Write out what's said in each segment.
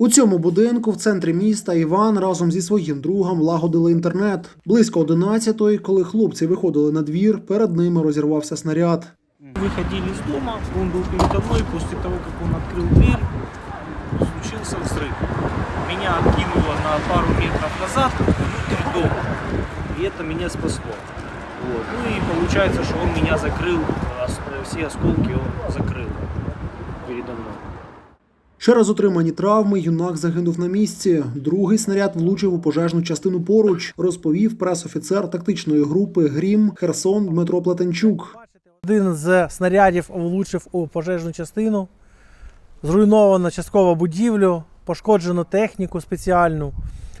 У цьому будинку в центрі міста Іван разом зі своїм другом лагодили інтернет. Близько 11-ї, коли хлопці виходили на двір, перед ними розірвався снаряд. Выходили из дома, он был передо мной, после того, как он открыл дверь, случился взрыв. Меня откинуло на пару метров назад, внутрь дома, и это меня спасло. Вот. Ну и получается, что он меня закрыл, ос- все осколки он закрыл передо мной. Через отримані травми юнак загинув на місці. Другий снаряд влучив у пожежну частину поруч, розповів пресофіцер тактичної групи Грім Херсон Дмитро Плетенчук. Один з снарядів влучив у пожежну частину, зруйновано частково будівлю, пошкоджено техніку спеціальну.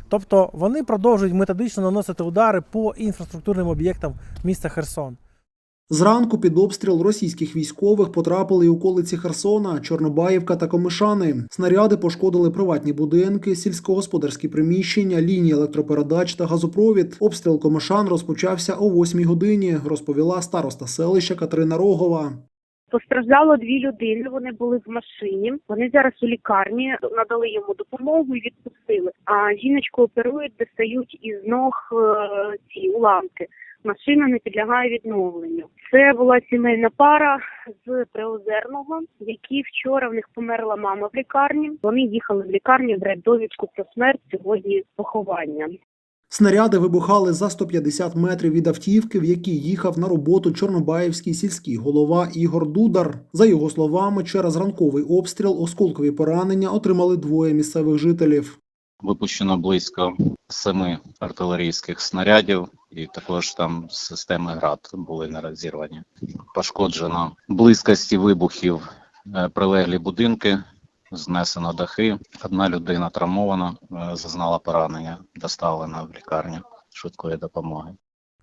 Тобто вони продовжують методично наносити удари по інфраструктурним об'єктам міста Херсон. Зранку під обстріл російських військових потрапили і околиці Херсона, Чорнобаївка та Комишани. Снаряди пошкодили приватні будинки, сільськогосподарські приміщення, лінії електропередач та газопровід. Обстріл Комишан розпочався о 8 годині, розповіла староста селища Катерина Рогова. Постраждало дві людини. Вони були в машині. Вони зараз у лікарні надали йому допомогу і відпустили. А жіночку оперують, достають із ног е, ці уламки. Машина не підлягає відновленню. Це була сімейна пара з Приозерного, які вчора в них померла мама в лікарні. Вони їхали в лікарню брати довідку про смерть сьогодні поховання. Снаряди вибухали за 150 метрів від автівки, в якій їхав на роботу чорнобаївський сільський голова Ігор Дудар. За його словами, через ранковий обстріл осколкові поранення отримали двоє місцевих жителів. Випущено близько семи артилерійських снарядів, і також там системи ГРАД були не розірвані. Пошкоджено близькості вибухів е, прилеглі будинки, знесено дахи. Одна людина травмована, е, зазнала поранення, доставлена в лікарню швидкої допомоги.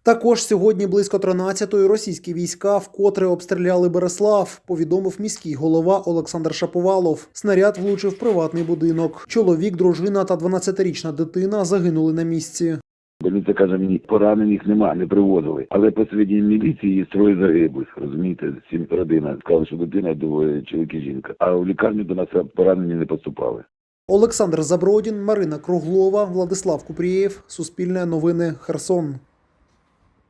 Також сьогодні близько 13-ї російські війська вкотре обстріляли Береслав, повідомив міський голова Олександр Шаповалов. Снаряд влучив приватний будинок. Чоловік, дружина та 12-річна дитина загинули на місці. Поліція каже мені, поранених нема, не приводили. Але по свідченням міліції є троє загиблих, розумієте, сім родина. Сказали, що дитина, двоє чоловік і жінка. А в лікарню до нас поранені не поступали. Олександр Забродін, Марина Круглова, Владислав Купрієв. Суспільне новини Херсон.